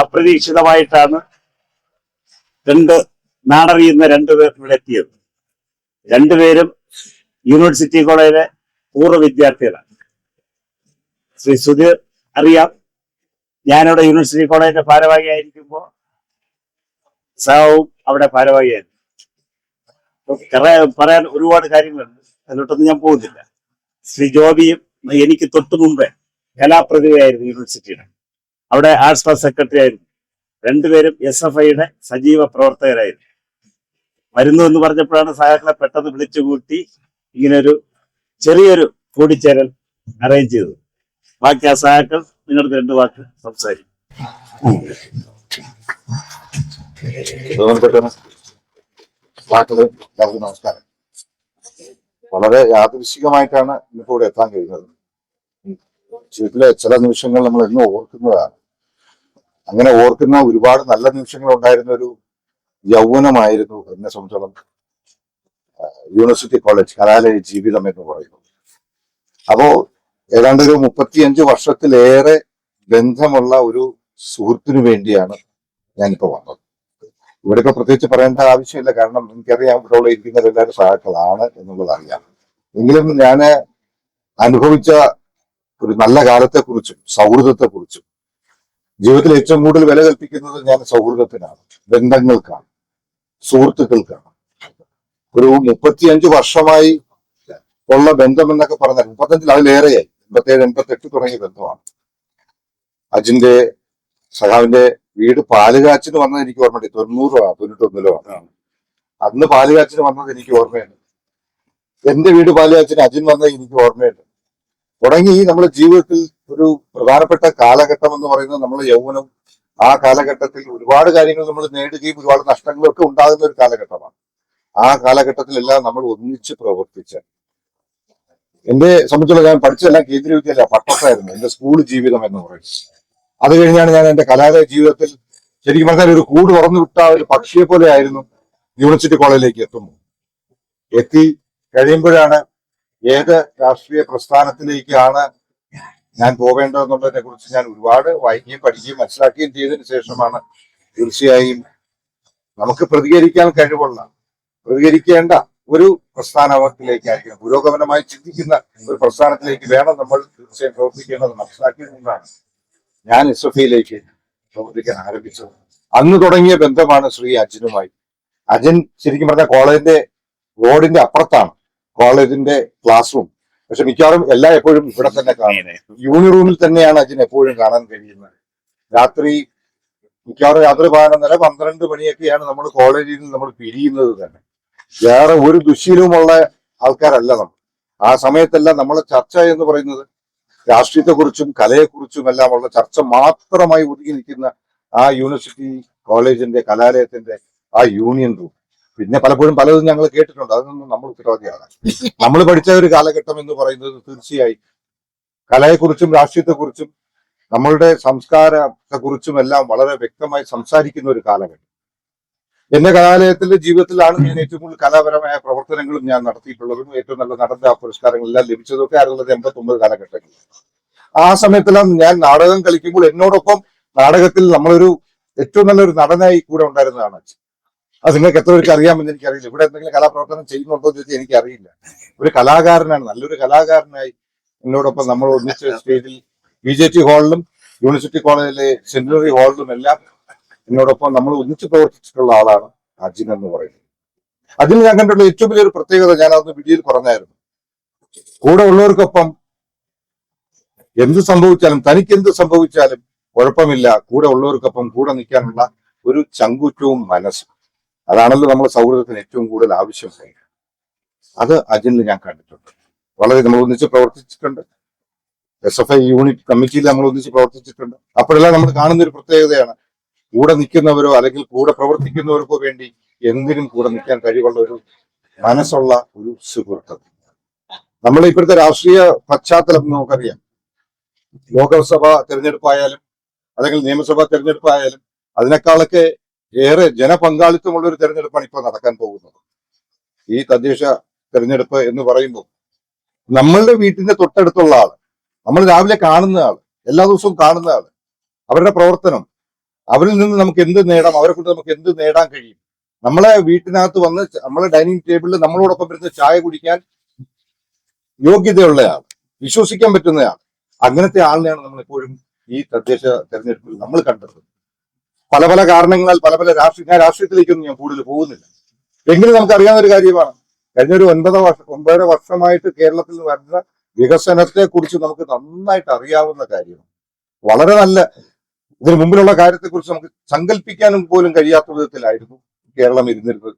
അപ്രതീക്ഷിതമായിട്ടാണ് രണ്ട് നാടറിയുന്ന രണ്ടുപേർ ഇവിടെ എത്തിയത്. രണ്ടുപേരും യൂണിവേഴ്സിറ്റി കോളേജിലെ പൂർവ വിദ്യാർത്ഥികളാണ്. ശ്രീ സുധീർ അറിയാം. ഞാനിവിടെ യൂണിവേഴ്സിറ്റി കോളേജിന്റെ ഭാരവാഹിയായിരിക്കുമ്പോൾ സാവും അവിടെ ഭാരവാഹിയായിരുന്നു. പറയാൻ ഒരുപാട് കാര്യങ്ങളുണ്ട്. അതിലോട്ടൊന്നും ഞാൻ പോകുന്നില്ല. ശ്രീ ജോബിയും എനിക്ക് തൊട്ടു മുമ്പേ കലാപ്രതിഭയായിരുന്നു യൂണിവേഴ്സിറ്റിയുടെ. അവിടെ ആർട്സ് സെക്രട്ടറി ആയിരുന്നു. രണ്ടുപേരും എസ് എഫ് ഐയുടെ സജീവ പ്രവർത്തകരായിരുന്നു. വരുന്നു എന്ന് പറഞ്ഞപ്പോഴാണ് സഹാക്കളെ പെട്ടെന്ന് വിളിച്ചുകൂട്ടി ഇങ്ങനൊരു ചെറിയൊരു കൂടിച്ചേരൽ അറേഞ്ച് ചെയ്തത്. ബാക്കി ആ സഹാക്കൾ നിങ്ങളുടെ രണ്ട് വാക്ക് സംസാരിക്കും. നമസ്കാരം. വളരെ യാദൃശികമായിട്ടാണ് ഇന്നിപ്പോ ഇവിടെ എത്താൻ കഴിയുന്നത്. ജീവിതത്തിലെ ചില നിമിഷങ്ങൾ നമ്മൾ എന്നും ഓർക്കുന്നതാണ്. അങ്ങനെ ഓർക്കുന്ന ഒരുപാട് നല്ല നിമിഷങ്ങൾ ഉണ്ടായിരുന്ന ഒരു യൗവനമായിരുന്നു എന്നെ സംബന്ധിച്ചോളം യൂണിവേഴ്സിറ്റി കോളേജ് കലാലയ ജീവിതം എന്ന് പറയുന്നത്. അപ്പോ ഏതാണ്ട് ഒരു മുപ്പത്തിയഞ്ച് വർഷത്തിലേറെ ബന്ധമുള്ള ഒരു സുഹൃത്തിനു വേണ്ടിയാണ് ഞാനിപ്പോ വന്നത്. ഇവിടെ ഇപ്പൊ പ്രത്യേകിച്ച് പറയേണ്ട ആവശ്യമില്ല കാരണം എനിക്കറിയാം ഇവിടെ ഉള്ള ഇരിക്കുന്ന എല്ലാവരും സഹാക്കളാണ് എന്നുള്ളത് അറിയാം. എങ്കിലും ഞാൻ അനുഭവിച്ച ഒരു നല്ല കാലത്തെക്കുറിച്ചും സൗഹൃദത്തെക്കുറിച്ചും ജീവിതത്തിൽ ഏറ്റവും കൂടുതൽ വില കൽപ്പിക്കുന്നത് ഞാൻ സൗഹൃദത്തിനാണ്. ബന്ധങ്ങൾക്കാണ്. സുഹൃത്തുക്കൾക്കാണ്. ഒരു മുപ്പത്തിയഞ്ച് വർഷമായി ഉള്ള ബന്ധം എന്നൊക്കെ പറഞ്ഞാൽ മുപ്പത്തഞ്ചിൽ അതിലേറെയായി. എൺപത്തേഴ് എൺപത്തെട്ട് തുടങ്ങിയ ബന്ധമാണ്. അജിന്റെ സഹാവിന്റെ വീട് പാലുകാച്ചിന് വന്നത് എനിക്ക് ഓർമ്മയുണ്ട്. തൊണ്ണൂറോ തൊണ്ണൂറ്റൊന്നിലോ. അന്ന് പാലുകാച്ചിന് വന്നത് എനിക്ക് ഓർമ്മയുണ്ട്. എന്റെ വീട് പാലുകാച്ചിന് അജിൻ വന്നത് എനിക്ക് ഓർമ്മയുണ്ട്. തുടങ്ങി നമ്മുടെ ജീവിതത്തിൽ ഒരു പ്രധാനപ്പെട്ട കാലഘട്ടം എന്ന് പറയുന്നത് നമ്മൾ യൗവനം. ആ കാലഘട്ടത്തിൽ ഒരുപാട് കാര്യങ്ങൾ നമ്മൾ നേടുകയും ഒരുപാട് നഷ്ടങ്ങളൊക്കെ ഉണ്ടാകുന്ന ഒരു കാലഘട്ടമാണ്. ആ കാലഘട്ടത്തിലെല്ലാം നമ്മൾ ഒന്നിച്ച് പ്രവർത്തിച്ച. എന്റെ സംബന്ധിച്ചുള്ള ഞാൻ പഠിച്ചതെല്ലാം കേന്ദ്രീയ വിദ്യാലയ പട്ടത്തായിരുന്നു എന്റെ സ്കൂൾ ജീവിതം എന്ന് പറയുന്നത്. അത് കഴിഞ്ഞാണ് ഞാൻ എന്റെ കലാലയ ജീവിതത്തിൽ ശരിക്കും പറഞ്ഞാൽ ഒരു കൂട് തുറന്നു വിട്ട ഒരു പക്ഷിയെ പോലെ ആയിരുന്നു യൂണിവേഴ്സിറ്റി കോളേജിലേക്ക് എത്തുമ്പോൾ എത്തി കഴിയുമ്പോഴാണ് ഏത് രാഷ്ട്രീയ പ്രസ്ഥാനത്തിലേക്കാണ് ഞാൻ പോകേണ്ടതെന്നുള്ളതിനെ കുറിച്ച് ഞാൻ ഒരുപാട് വായിക്കുകയും പഠിക്കുകയും മനസ്സിലാക്കുകയും ചെയ്തതിനു ശേഷമാണ് തീർച്ചയായും നമുക്ക് പ്രതികരിക്കാൻ കഴിവുള്ള പ്രതികരിക്കേണ്ട ഒരു പ്രസ്ഥാനത്തിലേക്കായിരിക്കണം. പുരോഗമനമായി ചിന്തിക്കുന്ന ഒരു പ്രസ്ഥാനത്തിലേക്ക് വേണം നമ്മൾ തീർച്ചയായും പ്രവർത്തിക്കേണ്ടത് മനസ്സിലാക്കിയതുകൊണ്ടാണ് ഞാൻ എസ് എഫ് ഐയിലേക്ക് പ്രവർത്തിക്കാൻ ആരംഭിച്ചത്. അന്ന് തുടങ്ങിയ ബന്ധമാണ് ശ്രീ അജിനുമായി. അജിൻ ശരിക്കും പറഞ്ഞാൽ കോളേജിന്റെ റോഡിന്റെ അപ്പുറത്താണ്. കോളേജിന്റെ ക്ലാസ് റൂം പക്ഷെ മിക്കവാറും എല്ലാ എപ്പോഴും ഇവിടെ തന്നെ കാണുന്നത് യൂണി റൂമിൽ തന്നെയാണ് അജിൻ എപ്പോഴും കാണാൻ കഴിയുന്നത്. രാത്രി മിക്കവാറും രാത്രി പതിനൊന്നര പന്ത്രണ്ട് മണിയൊക്കെയാണ് നമ്മൾ കോളേജിൽ നിന്ന് നമ്മൾ പിരിയുന്നത് തന്നെ. വേറെ ഒരു ദുശീലവുമുള്ള ആൾക്കാരല്ല നമ്മൾ. ആ സമയത്തെല്ലാം നമ്മളെ ചർച്ച എന്ന് പറയുന്നത് രാഷ്ട്രീയത്തെക്കുറിച്ചും കലയെക്കുറിച്ചും എല്ലാം ഉള്ള ചർച്ച മാത്രമായി ഒതുങ്ങി നിൽക്കുന്ന ആ യൂണിവേഴ്സിറ്റി കോളേജിന്റെ കലാലയത്തിന്റെ ആ യൂണിയൻ റൂം. പിന്നെ പലപ്പോഴും പലതും ഞങ്ങൾ കേട്ടിട്ടുണ്ട്. അതൊന്നും നമ്മൾ ഉത്തരവാദിയാണ്. നമ്മൾ പഠിച്ച ഒരു കാലഘട്ടം എന്ന് പറയുന്നത് തീർച്ചയായും കലയെക്കുറിച്ചും രാഷ്ട്രീയത്തെക്കുറിച്ചും നമ്മളുടെ സംസ്കാരത്തെക്കുറിച്ചും എല്ലാം വളരെ വ്യക്തമായി സംസാരിക്കുന്ന ഒരു കാലഘട്ടം. എന്റെ കലാലയത്തിന്റെ ജീവിതത്തിലാണ് ഞാൻ ഏറ്റവും കൂടുതൽ കലാപരമായ പ്രവർത്തനങ്ങളും ഞാൻ നടത്തിയിട്ടുള്ളതും ഏറ്റവും നല്ല നടന്ന പുരസ്കാരങ്ങളെല്ലാം ലഭിച്ചതൊക്കെ ആയിരത്തി തൊള്ളായിരത്തി എൺപത്തി ഒമ്പത് കാലഘട്ടങ്ങളിൽ. ആ സമയത്തെല്ലാം ഞാൻ നാടകം കളിക്കുമ്പോൾ എന്നോടൊപ്പം നാടകത്തിൽ നമ്മളൊരു ഏറ്റവും നല്ലൊരു നടനായി കൂടെ ഉണ്ടായിരുന്നതാണ് അച്ഛൻ. അത് നിങ്ങൾക്ക് എത്ര പേർക്ക് അറിയാമെന്ന് എനിക്കറിയില്ല. ഇവിടെ എന്തെങ്കിലും കലാപ്രവർത്തനം ചെയ്യുന്നുണ്ടോ എന്ന് ചോദിച്ചാൽ എനിക്കറിയില്ല. ഒരു കലാകാരനാണ്. നല്ലൊരു കലാകാരനായി എന്നോടൊപ്പം നമ്മൾ ഒന്നിച്ച് സ്റ്റേജിൽ ബി ജെ ടി ഹാളിലും യൂണിവേഴ്സിറ്റി കോളേജിലെ സെന്റിനറി ഹാളിലും എല്ലാം എന്നോടൊപ്പം നമ്മൾ ഒന്നിച്ച് പ്രവർത്തിച്ചിട്ടുള്ള ആളാണ് അജിൻ എന്ന് പറയുന്നത്. അതിൽ ഞാൻ കണ്ടുള്ള ഏറ്റവും വലിയൊരു പ്രത്യേകത ഞാൻ അന്ന് വീഡിയോയിൽ പറഞ്ഞായിരുന്നു. കൂടെ ഉള്ളവർക്കൊപ്പം എന്ത് സംഭവിച്ചാലും തനിക്ക് എന്ത് സംഭവിച്ചാലും കുഴപ്പമില്ല. കൂടെ ഉള്ളവർക്കൊപ്പം കൂടെ നിൽക്കാനുള്ള ഒരു ചങ്കുറ്റവും മനസ്സും. അതാണല്ലോ നമ്മുടെ സൗഹൃദത്തിന് ഏറ്റവും കൂടുതൽ ആവശ്യം. അത് അജിനിൽ ഞാൻ കണ്ടിട്ടുണ്ട്. വളരെ നമ്മൾ ഒന്നിച്ച് പ്രവർത്തിച്ചിട്ടുണ്ട്. എസ് എഫ് ഐ യൂണിറ്റ് കമ്മിറ്റിയിൽ നമ്മൾ ഒന്നിച്ച് പ്രവർത്തിച്ചിട്ടുണ്ട്. അപ്പോഴെല്ലാം നമ്മൾ കാണുന്ന ഒരു പ്രത്യേകതയാണ്. കൂടെ നിൽക്കുന്നവരോ അല്ലെങ്കിൽ കൂടെ പ്രവർത്തിക്കുന്നവർക്കോ വേണ്ടി എന്തിനും കൂടെ നിൽക്കാൻ കഴിവുള്ള ഒരു മനസ്സുള്ള ഒരു സുഹൃത്ത്. നമ്മൾ ഇപ്പോഴത്തെ രാഷ്ട്രീയ പശ്ചാത്തലം നമുക്കറിയാം. ലോകസഭാ തെരഞ്ഞെടുപ്പായാലും അല്ലെങ്കിൽ നിയമസഭാ തെരഞ്ഞെടുപ്പായാലും അതിനേക്കാളൊക്കെ ഏറെ ജനപങ്കാളിത്തമുള്ള ഒരു തെരഞ്ഞെടുപ്പാണ് ഇപ്പോൾ നടക്കാൻ പോകുന്നത്. ഈ തദ്ദേശ തെരഞ്ഞെടുപ്പ് എന്ന് പറയുമ്പോൾ നമ്മളുടെ വീട്ടിന്റെ തൊട്ടടുത്തുള്ള ആൾ നമ്മൾ രാവിലെ കാണുന്ന ആൾ എല്ലാ ദിവസവും കാണുന്ന ആൾ അവരുടെ പ്രവർത്തനം അവരിൽ നിന്ന് നമുക്ക് എന്ത് നേടാം അവരെ കൊണ്ട് നമുക്ക് എന്ത് നേടാൻ കഴിയും? നമ്മളെ വീട്ടിനകത്ത് വന്ന് നമ്മളെ ഡൈനിങ് ടേബിളിൽ നമ്മളോടൊപ്പം വരുന്ന ചായ കുടിക്കാൻ യോഗ്യതയുള്ളയാൾ വിശ്വസിക്കാൻ പറ്റുന്നയാൾ അങ്ങനത്തെ ആളിനെയാണ് നമ്മൾ എപ്പോഴും ഈ തദ്ദേശ തെരഞ്ഞെടുപ്പിൽ നമ്മൾ കണ്ടത്. പല പല കാരണങ്ങളാൽ പല പല രാഷ്ട്രീയ രാഷ്ട്രീയത്തിലേക്കൊന്നും ഞാൻ കൂടുതൽ പോകുന്നില്ല. എങ്കിലും നമുക്ക് അറിയാവുന്ന ഒരു കാര്യമാണ്. കഴിഞ്ഞ ഒരു ഒൻപത് വർഷം ഒമ്പതര വർഷമായിട്ട് കേരളത്തിൽ വരുന്ന വികസനത്തെ കുറിച്ച് നമുക്ക് നന്നായിട്ട് അറിയാവുന്ന കാര്യമാണ്. വളരെ നല്ല ഇതിനു മുമ്പിലുള്ള കാര്യത്തെക്കുറിച്ച് നമുക്ക് സങ്കല്പിക്കാനും പോലും കഴിയാത്ത വിധത്തിലായിരുന്നു കേരളം ഇരുന്നിരുന്നത്.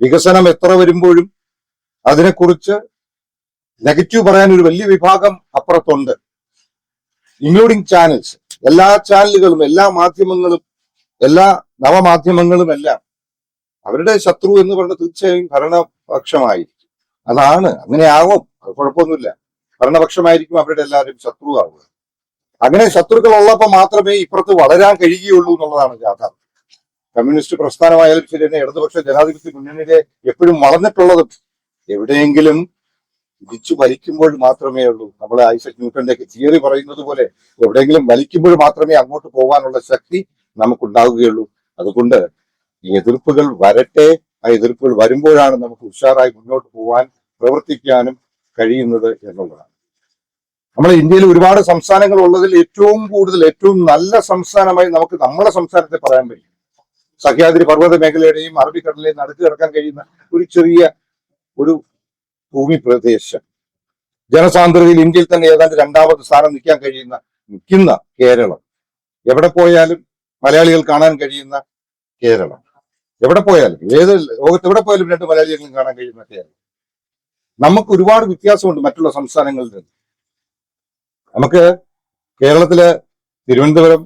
വികസനം എത്ര വരുമ്പോഴും അതിനെക്കുറിച്ച് നെഗറ്റീവ് പറയാൻ ഒരു വലിയ വിഭാഗം അപ്പുറത്തുണ്ട്. Including channels. എല്ലാ ചാനലുകളും എല്ലാ മാധ്യമങ്ങളും എല്ലാ നവമാധ്യമങ്ങളും എല്ലാം അവരുടെ ശത്രു എന്ന് പറഞ്ഞ തീർച്ചയായും ഭരണപക്ഷമായിരിക്കും. അതാണ് അങ്ങനെ ആകും അത് കുഴപ്പമൊന്നുമില്ല. ഭരണപക്ഷമായിരിക്കും അവരുടെ എല്ലാവരും ശത്രു ആവുക അങ്ങനെ ശത്രുക്കൾ ഉള്ളപ്പോൾ മാത്രമേ ഇപ്പുറത്ത് വളരാൻ കഴിയുകയുള്ളൂ എന്നുള്ളതാണ് യാഥാർത്ഥ്യം. കമ്മ്യൂണിസ്റ്റ് പ്രസ്ഥാനമായാലും ശരി തന്നെ ഇടതുപക്ഷ ജനാധിപത്യ മുന്നണിയിലെ എപ്പോഴും വളർന്നിട്ടുള്ളതും എവിടെയെങ്കിലും ഇടിച്ചു വലിക്കുമ്പോൾ മാത്രമേ ഉള്ളൂ. നമ്മളെ ഐസക് ന്യൂട്ടന്റെ തിയറി പറയുന്നത് പോലെ എവിടെയെങ്കിലും വലിക്കുമ്പോൾ മാത്രമേ അങ്ങോട്ട് പോകാനുള്ള ശക്തി നമുക്കുണ്ടാവുകയുള്ളൂ. അതുകൊണ്ട് എതിർപ്പുകൾ വരട്ടെ. ആ എതിർപ്പുകൾ വരുമ്പോഴാണ് നമുക്ക് ഉഷാറായി മുന്നോട്ട് പോകാൻ പ്രവർത്തിക്കാനും കഴിയുന്നത് എന്നുള്ളതാണ്. നമ്മുടെ ഇന്ത്യയിൽ ഒരുപാട് സംസ്ഥാനങ്ങൾ ഉള്ളതിൽ ഏറ്റവും കൂടുതൽ ഏറ്റവും നല്ല സംസ്ഥാനമായി നമുക്ക് നമ്മുടെ സംസ്ഥാനത്തെ പറയാൻ പറ്റും. സഹ്യാദ്രി പർവത മേഖലയുടെയും അറബിക്കടലിലെയും നടുക്ക് കിടക്കാൻ കഴിയുന്ന ഒരു ചെറിയ ഒരു ഭൂമി പ്രദേശം. ജനസാന്ദ്രതയിൽ ഇന്ത്യയിൽ തന്നെ ഏതാണ്ട് രണ്ടാമത് സ്ഥാനം നിൽക്കാൻ കഴിയുന്ന നിൽക്കുന്ന കേരളം. എവിടെ പോയാലും മലയാളികൾ കാണാൻ കഴിയുന്ന കേരളം. എവിടെ പോയാലും ഏത് ലോകത്ത് എവിടെ പോയാലും രണ്ട് മലയാളികളും കാണാൻ കഴിയുന്ന കേരളം. നമുക്ക് ഒരുപാട് വ്യത്യാസമുണ്ട് മറ്റുള്ള സംസ്ഥാനങ്ങളിൽ നിന്ന്. നമുക്ക് കേരളത്തിലെ തിരുവനന്തപുരം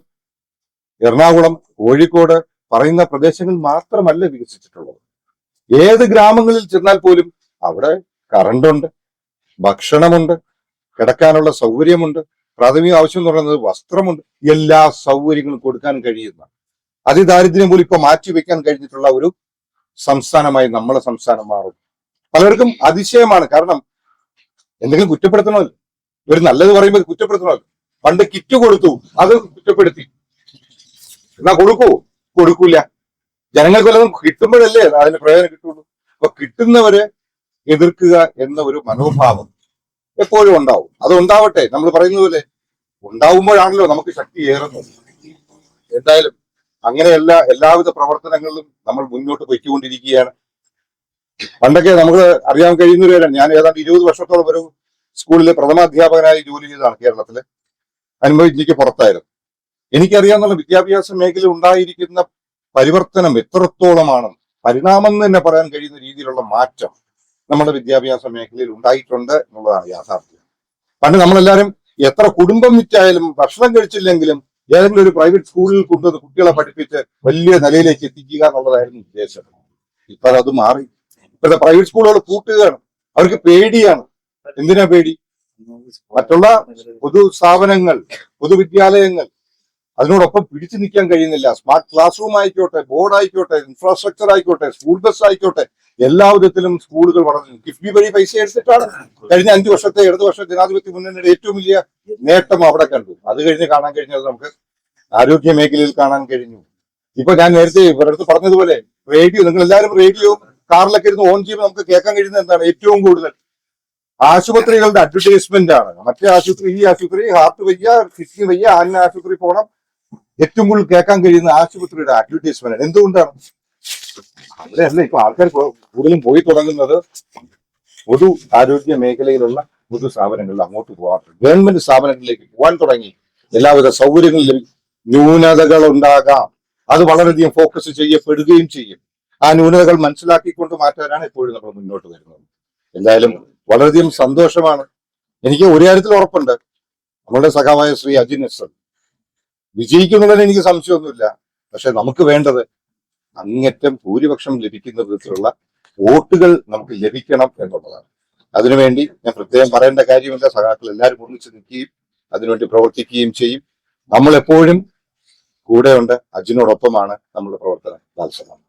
എറണാകുളം കോഴിക്കോട് പറയുന്ന പ്രദേശങ്ങൾ മാത്രമല്ല വികസിച്ചിട്ടുള്ളത്. ഏത് ഗ്രാമങ്ങളിൽ ചെന്നാൽ പോലും അവിടെ കറണ്ടുണ്ട് ഭക്ഷണമുണ്ട് കിടക്കാനുള്ള സൗകര്യമുണ്ട് പ്രാഥമിക ആവശ്യം എന്ന് പറയുന്നത് വസ്ത്രമുണ്ട്. എല്ലാ സൗകര്യങ്ങളും കൊടുക്കാൻ കഴിയുന്ന. അതിദാരിദ്ര്യം പോലും ഇപ്പൊ മാറ്റിവെക്കാൻ കഴിഞ്ഞിട്ടുള്ള ഒരു സംസ്ഥാനമായി നമ്മളെ സംസ്ഥാനം മാറും. പലർക്കും അതിശയമാണ്. കാരണം എന്തെങ്കിലും കുറ്റപ്പെടുത്തണമല്ലോ. ഒരു നല്ലത് പറയുമ്പോൾ കുറ്റപ്പെടുത്തണമല്ലോ. പണ്ട് കിറ്റ് കൊടുത്തു. അത് കുറ്റപ്പെടുത്തി. എന്നാ കൊടുക്കൂ? കൊടുക്കൂല. ജനങ്ങൾക്ക് വല്ലതും കിട്ടുമ്പോഴല്ലേ അതിന് പ്രയോജനം കിട്ടുള്ളൂ. അപ്പൊ കിട്ടുന്നവരെ എതിർക്കുക എന്ന ഒരു മനോഭാവം. എപ്പോഴും ഉണ്ടാവും. അത് ഉണ്ടാവട്ടെ. നമ്മൾ പറയുന്നത് പോലെ ഉണ്ടാവുമ്പോഴാണല്ലോ നമുക്ക് ശക്തി ഏറുന്നത്. എന്തായാലും അങ്ങനെയല്ല എല്ലാവിധ പ്രവർത്തനങ്ങളിലും നമ്മൾ മുന്നോട്ട് പൊയ്ക്കൊണ്ടിരിക്കുകയാണ്. പണ്ടൊക്കെ നമുക്ക് അറിയാൻ കഴിയുന്നവരാണ് ഞാൻ ഏതാണ്ട് ഇരുപത് വർഷത്തോളം ഒരു സ്കൂളിലെ പ്രഥമാധ്യാപകനായി ജോലി ചെയ്തതാണ് കേരളത്തിൽ. അനുഭവം ഇന്ത്യയ്ക്ക് പുറത്തായിരുന്നു. എനിക്കറിയാവുന്ന വിദ്യാഭ്യാസ മേഖല ഉണ്ടായിരിക്കുന്ന പരിവർത്തനം എത്രത്തോളമാണ് പരിണാമം എന്ന് തന്നെ പറയാൻ കഴിയുന്ന രീതിയിലുള്ള മാറ്റം നമ്മുടെ വിദ്യാഭ്യാസ മേഖലയിൽ ഉണ്ടായിട്ടുണ്ട് എന്നുള്ളതാണ് യാഥാർത്ഥ്യം. പണ്ട് നമ്മളെല്ലാവരും എത്ര കുടുംബം വിറ്റായാലും ഭക്ഷണം കഴിച്ചില്ലെങ്കിലും ഏതെങ്കിലും ഒരു പ്രൈവറ്റ് സ്കൂളിൽ കൊണ്ടുവന്ന് കുട്ടികളെ പഠിപ്പിച്ച് വലിയ നിലയിലേക്ക് എത്തിക്കുക എന്നുള്ളതായിരുന്നു ഉദ്ദേശം. ഇപ്പൊ അത് മാറി. ഇപ്പോഴത്തെ പ്രൈവറ്റ് സ്കൂളുകൾ പൂട്ടുകയാണ്. അവർക്ക് പേടിയാണ്. എന്തിനാ പേടി? മറ്റുള്ള പൊതു സ്ഥാപനങ്ങൾ പൊതുവിദ്യാലയങ്ങൾ അതിനോടൊപ്പം പിടിച്ചു നിൽക്കാൻ കഴിയുന്നില്ല. സ്മാർട്ട് ക്ലാസ് റൂം ആയിക്കോട്ടെ ബോർഡ് ആയിക്കോട്ടെ ഇൻഫ്രാസ്ട്രക്ചർ ആയിക്കോട്ടെ സ്കൂൾ ബസ് ആയിക്കോട്ടെ എല്ലാ വിധത്തിലും സ്കൂളുകൾ വളർന്നു. കിഫ്ബി വഴി പൈസ എടുത്തിട്ടാണ്. കഴിഞ്ഞ അഞ്ചു വർഷത്തെ ഇടതു വർഷ ജനാധിപത്യ മുന്നണിയുടെ ഏറ്റവും വലിയ നേട്ടം അവിടെ കണ്ടു. അത് കഴിഞ്ഞ് കാണാൻ കഴിഞ്ഞത് നമുക്ക് ആരോഗ്യ മേഖലയിൽ കാണാൻ കഴിഞ്ഞു. ഇപ്പൊ ഞാൻ നേരത്തെ ഇവരടുത്ത് പറഞ്ഞതുപോലെ റേഡിയോ നിങ്ങൾ എല്ലാവരും റേഡിയോ കാറിലൊക്കെ ഇരുന്ന് ഓൺ ചെയ്യുമ്പോൾ നമുക്ക് കേൾക്കാൻ കഴിയുന്നത് എന്താണ്? ഏറ്റവും കൂടുതൽ ആശുപത്രികളുടെ അഡ്വർടൈസ്മെന്റ് ആണ്. മറ്റേ ആശുപത്രി ഈ ആശുപത്രി ഹാർട്ട് വയ്യ കിഡ്നി വയ്യ അന്ന ആശുപത്രി പോകണം. ഏറ്റവും കൂടുതൽ കേൾക്കാൻ കഴിയുന്ന ആശുപത്രിയുടെ അഡ്വർടൈസ്മെന്റ് എന്തുകൊണ്ടാണ്? അവിടെയല്ല ഇപ്പൊ ആൾക്കാർ കൂടുതലും പോയി തുടങ്ങുന്നത് പൊതു ആരോഗ്യ മേഖലയിലുള്ള പൊതു സ്ഥാപനങ്ങളിൽ അങ്ങോട്ട് പോകാറുണ്ട് ഗവൺമെന്റ് സ്ഥാപനങ്ങളിലേക്ക് പോകാൻ തുടങ്ങി. എല്ലാവിധ സൗകര്യങ്ങളിലും ന്യൂനതകൾ ഉണ്ടാകാം. അത് വളരെയധികം ഫോക്കസ് ചെയ്യപ്പെടുകയും ചെയ്യും. ആ ന്യൂനതകൾ മനസ്സിലാക്കിക്കൊണ്ട് മാറ്റാനാണ് എപ്പോഴും നമ്മൾ മുന്നോട്ട് വരുന്നത്. എന്തായാലും വളരെയധികം സന്തോഷമാണ്. എനിക്ക് ഒരു കാര്യത്തിൽ ഉറപ്പുണ്ട്. നമ്മളുടെ സഖാവായ ശ്രീ അജിൻ എസ് വിജയിക്കുന്നുള്ളതിന് എനിക്ക് സംശയമൊന്നുമില്ല. പക്ഷെ നമുക്ക് വേണ്ടത് അങ്ങറ്റം ഭൂരിപക്ഷം ലഭിക്കുന്ന വിധത്തിലുള്ള വോട്ടുകൾ നമുക്ക് ലഭിക്കണം എന്നുള്ളതാണ്. അതിനുവേണ്ടി ഞാൻ പ്രത്യേകം പറയേണ്ട കാര്യമില്ല. സഖാക്കൾ എല്ലാവരും ഒന്നിച്ച് നിൽക്കുകയും അതിനുവേണ്ടി പ്രവർത്തിക്കുകയും ചെയ്യും. നമ്മൾ എപ്പോഴും കൂടെയുണ്ട്. അജിനോടൊപ്പമാണ് നമ്മുടെ പ്രവർത്തനം. താൽസരം